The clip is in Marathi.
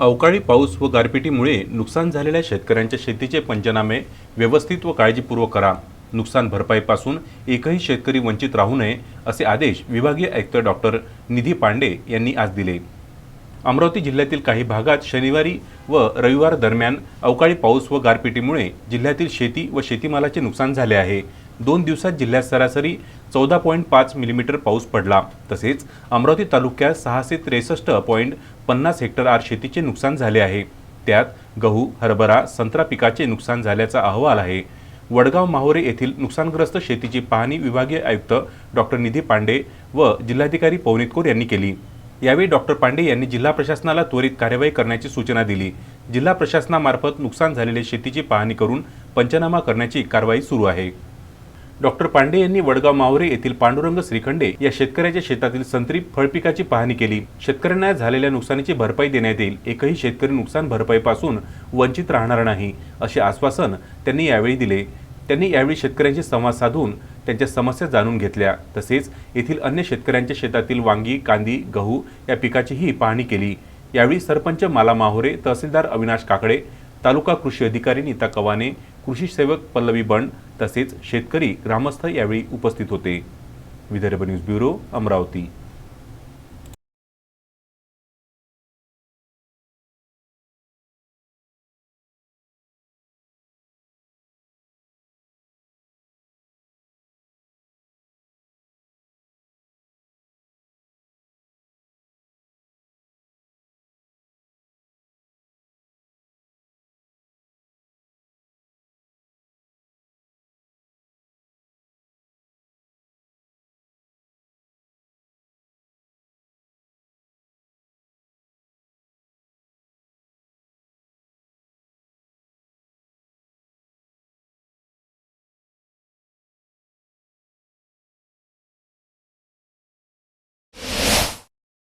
अवकाळी पाऊस व गारपिटीमुळे नुकसान झालेल्या शेतकऱ्यांच्या शेतीचे पंचनामे व्यवस्थित व काळजीपूर्वक करा. नुकसान भरपाईपासून एकही शेतकरी वंचित राहू नये असे आदेश विभागीय आयुक्त डॉक्टर निधी पांडे यांनी आज दिले. अमरावती जिल्ह्यातील काही भागात शनिवारी व रविवार दरम्यान अवकाळी पाऊस व गारपिटीमुळे जिल्ह्यातील शेती व शेतीमालाचे नुकसान झाले आहे. दोन दिवसात जिल्ह्यात सरासरी चौदा पॉईंट पाच मिलीमीटर पाऊस पडला. तसेच अमरावती तालुक्यात सहाशे त्रेसष्ट पॉईंट पन्नास हेक्टर आर शेतीचे नुकसान झाले आहे. त्यात गहू हरभरा संत्रा पिकाचे नुकसान झाल्याचा अहवाल आहे. वडगाव माहोरे येथील नुकसानग्रस्त शेतीची पाहणी विभागीय आयुक्त डॉक्टर निधी पांडे व जिल्हाधिकारी पवनीत यांनी केली. यावेळी डॉक्टर पांडे यांनी जिल्हा प्रशासनाला त्वरित कार्यवाही करण्याची सूचना दिली. जिल्हा प्रशासनामार्फत नुकसान झालेले शेतीची पाहणी करून पंचनामा करण्याची कारवाई सुरू आहे. डॉक्टर पांडे यांनी वडगाव मावरे येथील पांडुरंग श्रीखंडे या शेतकऱ्याच्या शेतातील संत्री फळपिकाची पाहणी केली. शेतकऱ्यांना झालेल्या नुकसानीची भरपाई देण्यात येईल. एकही शेतकरी नुकसान भरपाईपासून वंचित राहणार नाही असे आश्वासन त्यांनी यावेळी दिले. त्यांनी यावेळी शेतकऱ्यांशी संवाद साधून त्यांच्या समस्या जाणून घेतल्या. तसेच येथील अन्य शेतकऱ्यांच्या शेतातील वांगी कांदी गहू या पिकाचीही पाहणी केली. यावेळी सरपंच माला माहोरे तहसीलदार अविनाश काकडे तालुका कृषी अधिकारी नीता कवाने कृषी सेवक पल्लवी बंड तसेच शेतकरी ग्रामस्थ यावेळी उपस्थित होते. Vidarbha news bureau Amravati.